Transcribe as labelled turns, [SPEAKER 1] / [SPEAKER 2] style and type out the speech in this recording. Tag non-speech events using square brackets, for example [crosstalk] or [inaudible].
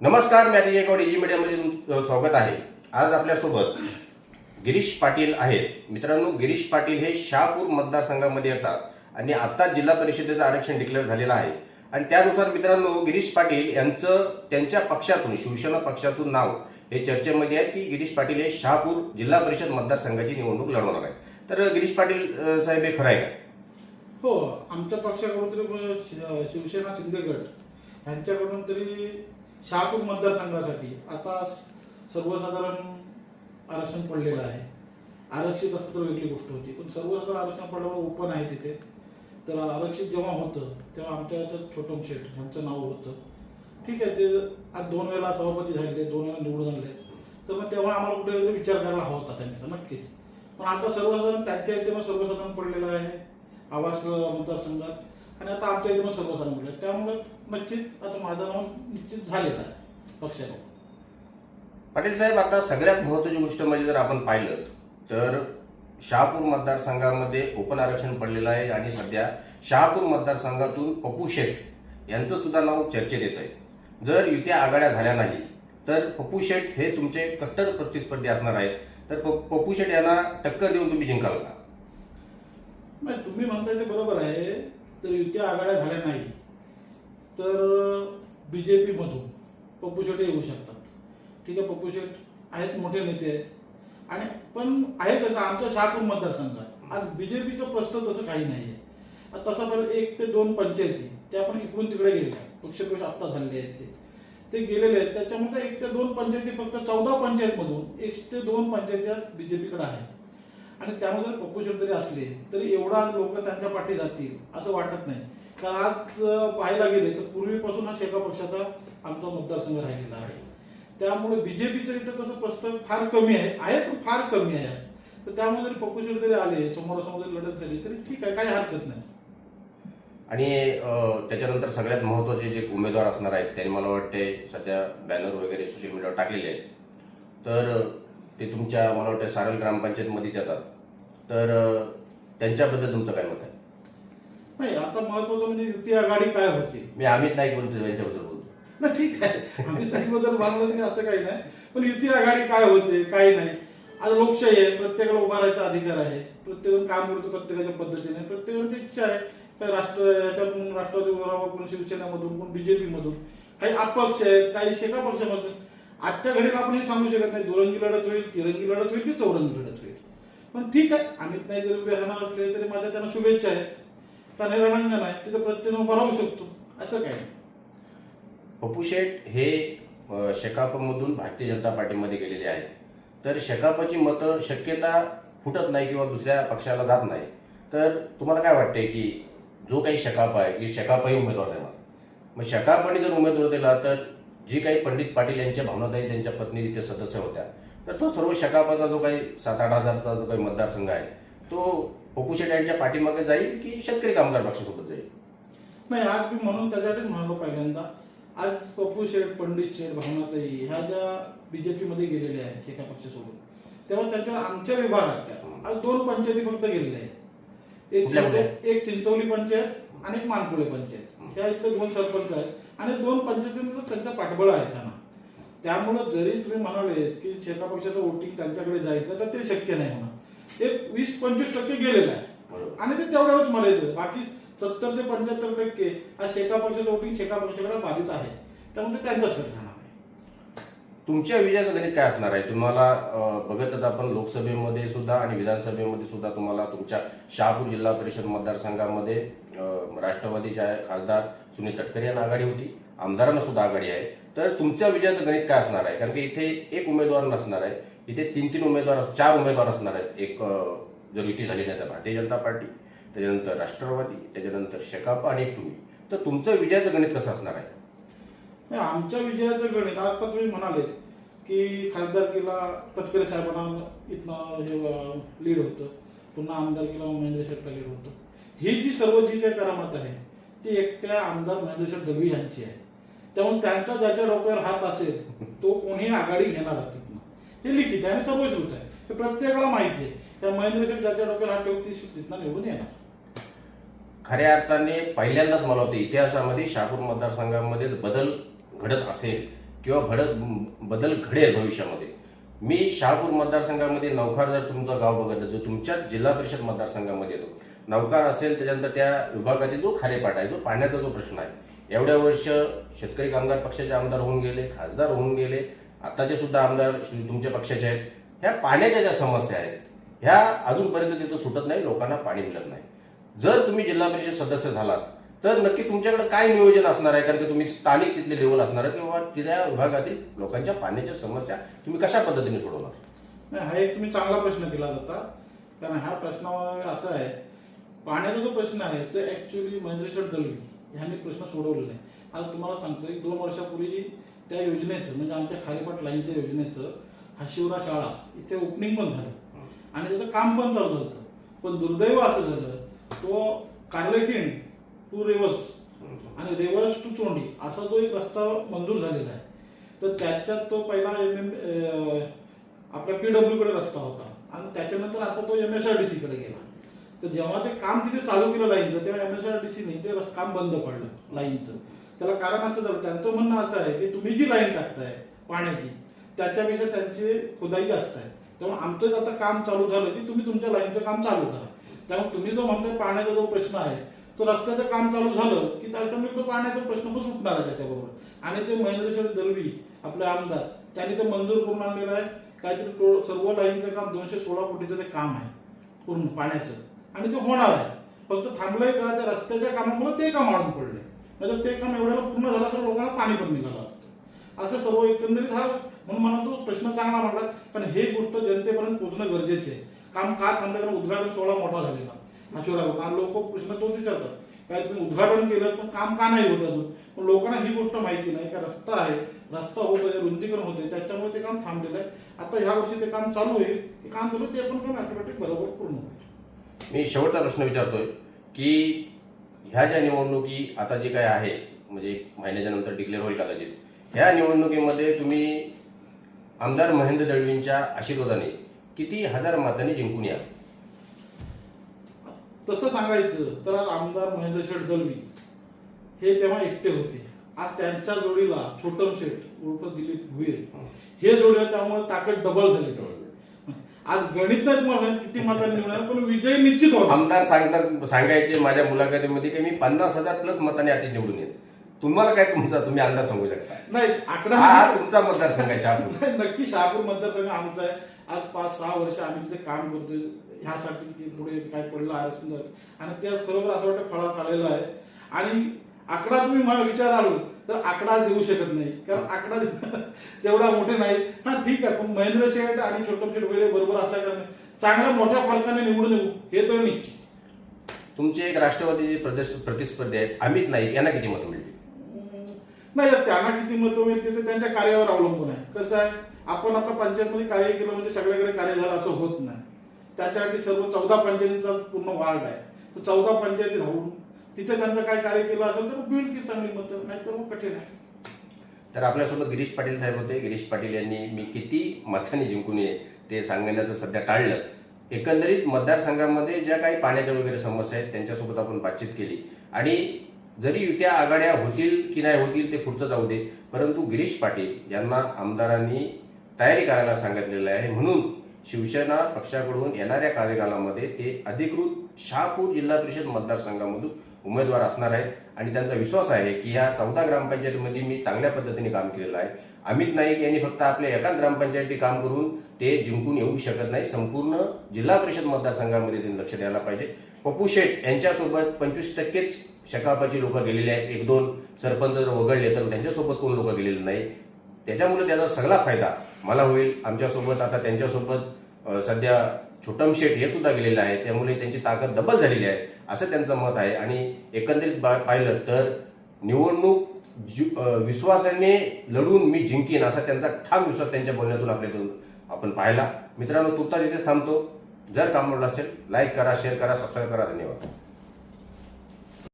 [SPEAKER 1] नमस्कार मी आधी गावडे ई मीडियामध्ये तुमचं स्वागत आहे. आज आपल्यासोबत गिरीश पाटील आहेत. मित्रांनो गिरीश पाटील हे शहापूर मतदारसंघामध्ये येतात आणि आता जिल्हा परिषदेचं आरक्षण डिक्लेअर झालेलं आहे. आणि त्यानुसार मित्रांनो गिरीश पाटील यांचं त्यांच्या पक्षातून शिवसेना पक्षातून नाव हे चर्चेमध्ये आहे की गिरीश पाटील हे शहापूर जिल्हा परिषद मतदारसंघाची निवडणूक लढवणार आहे तर गिरीश पाटील साहेब हे खरं आहे
[SPEAKER 2] हो आमच्या पक्षाकडून तरी शि- शिवसेना शिंदे गट यांच्याकडून तरी शहापूर मतदारसंघासाठी आता सर्वसाधारण आरक्षण पडलेलं आहे. आरक्षित असतं तर वेगळी गोष्ट होती पण सर्वसाधारण आरक्षण पडल्यावर ओपन आहे तिथे. तर आरक्षित जेव्हा होतं तेव्हा आमच्या याच्यात छोटम शेठ यांचं नाव होतं. ठीक आहे ते आज दोन वेळा सभापती झाले दोन वेळा निवडून आले. तर मग तेव्हा आम्हाला कुठेतरी विचार करायला हवा होता त्यांचा नक्कीच. पण आता सर्वसाधारण त्यांच्या इथे मग सर्वसाधारण पडलेलं आहे. आवास मतदारसंघात. आणि आता आमच्या इथे पण सर्वसाधारण पडले त्यामुळे निश्चित आता माझं नाव निश्चित झालेलं आहे पक्षाकडून
[SPEAKER 1] पाटील साहेब आता सगळ्यात महत्वाची गोष्ट म्हणजे जर आपण पाहिलं तर शहापूर मतदारसंघामध्ये ओपन आरक्षण पडलेलं आहे आणि सध्या शहापूर मतदारसंघातून पप्पू शेठ यांचं सुद्धा नाव चर्चेत येत आहे. जर युत्या आघाड्या झाल्या नाही तर पप्पू शेठ हे तुमचे कट्टर प्रतिस्पर्धी असणार आहेत. तर पप्पू शेठ यांना टक्कर देऊन तुम्ही जिंकाल का?
[SPEAKER 2] नाही तुम्ही म्हणताय ते बरोबर आहे. तर युत्या आघाड्या झाल्या नाही तर बी जे पीमधून पप्पू शेट येऊ शकतात. ठीक आहे पप्पू शेट आहेत मोठे नेते आहेत. आणि पण आहे कसं आमच्या शहापूर मतदारसंघात. आज बी जे पीचं प्रश्न तसं काही नाही आहे तसं बरं एक ते दोन पंचायती त्या पण इकडून तिकडे गेलेल्या आहेत. पक्षप्रवेश आत्ता झालेले आहेत ते. ते गेलेले आहेत. त्याच्यामध्ये एक ते दोन पंचायती फक्त चौदा पंचायतमधून एक ते दोन पंचायती बी जे पीकडे आहेत. आणि त्यामध्ये जर पप्पू जरी असले तरी एवढा लोक त्यांच्या पाठी जातील असं वाटत नाही. कारण आज पाहायला गेले तर पूर्वीपासून हा शेका पक्षाचा आमचा मतदारसंघ राहिलेला आहे. त्यामुळे बीजेपीचं इथं तसं प्रस्ताव फार कमी आहे आहे पण फार कमी आहे तर त्यामुळे जरी पप्पू जरी आले समोरासमोर जरी लढत झाली तरी ठीक आहे काही हरकत नाही.
[SPEAKER 1] आणि त्याच्यानंतर सगळ्यात महत्त्वाचे जे उमेदवार असणार आहेत त्यांनी मला वाटते सध्या बॅनर वगैरे सोशल मीडियावर टाकलेले आहेत. तर ते तुमच्या मला वाटतं सारल ग्रामपंचायतमध्ये जातात. तर त्यांच्याबद्दल तुमचं काय मत आहे?
[SPEAKER 2] नाही आता महत्वाचं म्हणजे युती आघाडी काय होते?
[SPEAKER 1] मी अमित नाईक बोलतो यांच्याबद्दल बोलतो
[SPEAKER 2] ना ठीक आहे. आम्ही त्याबद्दल मानलं नाही असं काही नाही. पण युती आघाडी काय होते काय नाही. आज लोकशाही आहे प्रत्येकाला उभा राहायचा अधिकार आहे. प्रत्येकजण काम करतो प्रत्येकाच्या पद्धतीने. प्रत्येकाची इच्छा आहे काही राष्ट्र याच्यातून राष्ट्रवादी उभं राहावं कोण शिवसेनेमधून कोण बीजेपी मधून काही अपक्ष आहेत काही शेका पक्षामधून आजच्या घडीला आपण हे सांगू शकत नाही दुरंगी लढत होईल तिरंगी लढत होईल की चौरंगी लढत होईल? पण ठीक आहे. अमित नाही जरी उभे राहणार असले तरी माझ्या त्यांना शुभेच्छा आहेत. कारण हे रणांगण आहे तिथं प्रत्येक उभा राहू शकतो. असं काय
[SPEAKER 1] पप्पू शेठ हे शेकापमधून भारतीय जनता पार्टीमध्ये गेलेले आहेत. तर शेकापची मतं शक्यता फुटत नाही किंवा दुसऱ्या पक्षाला जात नाही. तर तुम्हाला काय वाटते की जो काही शकाप आहे की शकापही उमेदवार देणार मग शकापने जर उमेदवार दिला तर जी काही पंडित पाटील यांच्या भावनाताई त्यांच्या पत्नी तिथे सदस्य होत्या तर तो सर्व शकापाचा जो काही सात आठ हजारचा जो काही मतदारसंघ आहे तो पप्पू पाठीमागे जाईल की शेतकरी कामगार पक्षासोबत जाईल?
[SPEAKER 2] नाही आज मी म्हणून त्याच्यासाठी म्हणालो पहिल्यांदा आज पप्पू शेठ पंडित शेठ भावनाताई ह्या ज्या बीजेपी मध्ये गेलेल्या आहेत शेका पक्षासोबत तेव्हा त्यांच्यावर आमच्या विभागात त्या आज दोन पंचायती फक्त गेलेल्या आहेत. एक चिंचवली पंचायत आणि एक मानकुळे पंचायत. ह्या इथले दोन सरपंच आहेत आणि दोन पंचायतीमध्ये त्यांचा पाठबळ आहे त्यांना. त्यामुळं जरी तुम्ही म्हणाले की शेका पक्षाचं वोटिंग त्यांच्याकडे जाईल तर ते शक्य नाही होणार एक वीस पंचवीस टक्के गेलेलं आहे. आणि ते तेवढ्यावरच येतं. बाकी सत्तर ते पंच्याहत्तर टक्के हा शेका पक्षाचं वोटिंग शेका पक्षाकडे बाधित आहे. त्यामुळे ते त्यांच्याच कडे राहणार आहे.
[SPEAKER 1] तुमच्या विजयाचं गणित काय असणार आहे? तुम्हाला अं, बघतच आपण लोकसभेमध्ये सुद्धा आणि विधानसभेमध्ये सुद्धा तुम्हाला तुमच्या शहापूर जिल्हा परिषद मतदारसंघामध्ये राष्ट्रवादीच्या खासदार सुनील तटकरे यांना आघाडी होती. आमदारांना सुद्धा आघाडी आहे. तर तुमच्या विजयाचं गणित काय असणार आहे? कारण की इथे एक उमेदवार नसणार आहे. इथे तीन तीन उमेदवार चार उमेदवार असणार आहेत. एक जर युती झाली नाही तर भारतीय जनता पार्टी त्याच्यानंतर राष्ट्रवादी त्याच्यानंतर शेकाप आणि तुम्ही. तर तुमचं विजयाचं गणित कसं असणार आहे?
[SPEAKER 2] आमच्या विजयाचं गणित आता तुम्ही म्हणाले की खासदारकीला तटकरे साहेबांना इथनं हे लीड होतं. पुन्हा आमदारकीला महेंद्र शेटला लीड होतं. ही जी सर्व जी काही करामत आहे ती एकट्या आमदार महेंद्र शेठ दळवी यांची आहे. त्यामुळे त्यांचा ज्याच्या डोक्यावर हात असेल तो कोणी आघाडी घेणार तिथनं हे लिखित आहे आणि होत आहे. हे प्रत्येकाला माहिती आहे. त्या महेंद्र शेठ ज्याच्या डोक्यावर हात ठेवतील तिथनं निवडून येणार.
[SPEAKER 1] खऱ्या अर्थाने पहिल्यांदाच मला वाटतं इतिहासामध्ये शहापूर मतदारसंघामध्ये बदल घडत असेल किंवा घडत बदल घडेल भविष्यामध्ये. मी शहापूर मतदारसंघामध्ये नौकार जर तुमचं गाव बघत जो तुमच्याच जिल्हा परिषद मतदारसंघामध्ये येतो. नौकार असेल त्याच्यानंतर त्या विभागातील जो खारेपाट आहे जो पाण्याचा जो प्रश्न आहे एवढ्या वर्ष शेतकरी कामगार पक्षाचे आमदार होऊन गेले खासदार होऊन गेले. आताचे सुद्धा आमदार तुमच्या पक्षाचे आहेत. ह्या पाण्याच्या ज्या समस्या आहेत ह्या अजूनपर्यंत तिथं सुटत नाही लोकांना पाणी मिळत नाही. जर तुम्ही जिल्हा परिषद सदस्य झालात तर नक्की तुमच्याकडे काय नियोजन असणार आहे? कारण की तुम्ही स्थानिक तिथले लेवल असणार आहे किंवा त्या विभागातील लोकांच्या पाण्याच्या समस्या तुम्ही कशा पद्धतीने सोडवणार?
[SPEAKER 2] नाही हा एक तुम्ही चांगला प्रश्न केला जाता कारण ह्या प्रश्न असं आहे पाण्याचा जो प्रश्न आहे तो ऍक्च्युली महेंद्रेश्वर दळवी ह्याने प्रश्न सोडवलेला आहे आज तुम्हाला सांगतो एक दोन वर्षापूर्वी त्या योजनेचं म्हणजे आमच्या खारीपाट लाईनच्या योजनेचं हा शिवरा शाळा इथे ओपनिंग पण झालं. आणि त्याचं काम पण चालू होतं. पण दुर्दैव असं झालं तो कार्लेकिंड टू रेवस आणि रेवस टू चोंडी असा जो एक रस्ता मंजूर झालेला आहे. तर त्याच्यात तो पहिला एम एम आपल्या पीडब्ल्यू कडे रस्ता होता. आणि त्याच्यानंतर आता तो M S R D C कडे गेला. तर जेव्हा ते काम तिथे चालू केलं लाईनचं तेव्हा एम एस आर डी सीने ते काम बंद पडलं लाईनचं. त्याला कारण असं झालं त्यांचं म्हणणं असं आहे की तुम्ही जी लाईन टाकताय पाण्याची त्याच्यापेक्षा त्यांची खुदाई जास्त आहे. त्यामुळे आमचं आता काम चालू झालं की तुम्ही तुमच्या लाईनचं काम चालू करा. त्यामुळे तुम्ही जो म्हणताय पाण्याचा जो प्रश्न आहे तो रस्त्याचं काम चालू झालं की ऑटोमॅटिक तो पाण्याचा प्रश्न पण सुटणार आहे त्याच्याबरोबर. आणि ते महेंद्रेश्वर दळवी आपले आमदार त्यांनी ते मंजूर करून आणलेलं आहे. काहीतरी सर्व लाईनचं काम दोनशे सोळा कोटीचं ते काम आहे पूर्ण पाण्याचं. आणि ते होणार आहे. फक्त थांबलंय का त्या रस्त्याच्या कामामुळे ते काम अडून पडले नाहीतर ते काम एवढ्याला पूर्ण झालं असं लोकांना पाणी पण निघालं असतं. असं सर्व एकंदरीत हा म्हणून मला तो प्रश्न चांगला म्हटला पण हे गोष्ट जनतेपर्यंत पोहोचणं गरजेचे आहे. काम का थांबलं? कारण उद्घाटन सोहळा मोठा झालेला. आशिवराव लोक प्रश्न तोच विचारतात. काय तुम्ही उद्घाटन केलं पण काम का नाही होत अजून? पण लोकांना ही गोष्ट माहिती नाही. का रस्ता आहे? रस्ता होत आहे रुंदीकरण होते. त्याच्यामुळे ते काम थांबलेलं आहे. आता ह्या वर्षी ते काम चालू आहे ते काम चालू ते पण ऑटोमॅटिक बरोबर पूर्ण होईल.
[SPEAKER 1] मी शेवटचा प्रश्न विचारतोय की ह्या ज्या निवडणुकी आता जे काय आहे म्हणजे एक महिन्याच्या नंतर डिक्लेअर होईल कदाचित ह्या निवडणुकीमध्ये तुम्ही आमदार महेंद्र दळवींच्या आशीर्वादाने किती हजार मतांनी जिंकून या
[SPEAKER 2] तसं सांगायचं तर आज आमदार महेंद्र शेठ दलवी हे तेव्हा एकटे होते. आज त्यांच्या जोडीला छोटम शेठ उर्फ दिलीप भुईर हे. जोडीला त्यामुळे ताकद डबल झाली. आज गणित नाही तुम्हाला सांगितलं किती मतांनी निवडणार पण विजय निश्चित होता
[SPEAKER 1] आमदार सांगतात सांगायचे माझ्या मुलाखतीमध्ये की मी पन्नास हजार प्लस मतांनी आधी निवडून येत तुम्हाला काय तुमचा तुम्ही अंदाज सांगू शकता?
[SPEAKER 2] नाही आकडा
[SPEAKER 1] हा तुमचा मतदारसंघ आहे शहापूर.
[SPEAKER 2] नक्की शहापूर मतदारसंघ आमचा आहे. आज पाच सहा वर्ष आम्ही तिथे काम करतोय. ह्यासाठी पुढे काय पडलं आरक्षण. आणि त्या खरोखर असं वाटतं फळा आलेला आहे. आणि आकडा तुम्ही मला विचाराल तर आकडा देऊ शकत नाही. कारण आकडा [laughs] तेवढा मोठे नाही. हा ठीक आहे. पण महेंद्र शेठ आणि छोटम शेठ वगैरे बरोबर असल्या कारणाने चांगल्या मोठ्या फरकाने निवडून येऊ हे तर निश्चित.
[SPEAKER 1] तुमचे एक राष्ट्रवादीचे प्रदेश प्रतिस्पर्धी आहेत अमित नाईक यांना किती मतं मिळतील?
[SPEAKER 2] नाही त्यांना किती मतं मिळते ते त्यांच्या कार्यावर अवलंबून आहे. कसं आहे आपण आपल्या पंचायतमध्ये कार्य केलं म्हणजे सगळ्याकडे कार्य झालं असं होत नाही. त्याच्यासाठी सर्व चौदा पंचायतींचा पूर्ण वार्ड आहे. चौदा पंचायती धावून तिथे त्यांचं काय कार्य केलं असेल तर मिळेल ती चांगली मतं नाही तर मग कठीण आहे.
[SPEAKER 1] तर आपल्यासोबत गिरीश पाटील साहेब होते. गिरीश पाटील यांनी मी किती मतांनी जिंकून ये ते सांगण्याचं सध्या टाळलं. एकंदरीत मतदारसंघामध्ये ज्या काही पाण्याच्या वगैरे समस्या आहेत त्यांच्यासोबत आपण बातचीत केली. आणि जरी त्या आघाड्या होतील की नाही होतील ते पुढचं जाऊ दे. परंतु गिरीश पाटील यांना आमदारांनी तयारी करायला सांगितलेलं आहे. म्हणून शिवसेना पक्षाकडून येणाऱ्या कार्यकालामध्ये ते अधिकृत शहापूर जिल्हा परिषद मतदारसंघामधून उमेदवार असणार आहेत. आणि त्यांचा विश्वास आहे की या चौदा ग्रामपंचायतीमध्ये मी चांगल्या पद्धतीने काम केलेलं आहे. अमित नाईक यांनी फक्त आपल्या एका ग्रामपंचायती काम करून ते जिंकून येऊ शकत नाही. संपूर्ण जिल्हा परिषद मतदारसंघामध्ये त्यांनी लक्ष द्यायला पाहिजे. पप्पू शेठ यांच्यासोबत पंचवीस टक्केच शकापाची लोक गेलेली आहेत. एक दोन सरपंच जर वगळले तर त्यांच्यासोबत कोण लोक गेलेले नाही? त्याच्यामुळे त्याचा सगळा फायदा मला होईल. आमच्यासोबत आता त्यांच्यासोबत सध्या छोटम शेठ हे सुद्धा गेलेले आहे त्यामुळे त्यांची ताकद डबल झालेली आहे असं त्यांचं मत आहे. आणि एकंदरीत पाहिलं तर निवडणूक विश्वासाने लढून मी जिंकीन असा त्यांचा ठाम विश्वास त्यांच्या बोलण्यातून आपल्यातून आपण पाहिला. मित्रांनो तुर्ता तिथे थांबतो. जर काम आवडलं असेल लाईक करा शेअर करा सबस्क्राईब करा. धन्यवाद.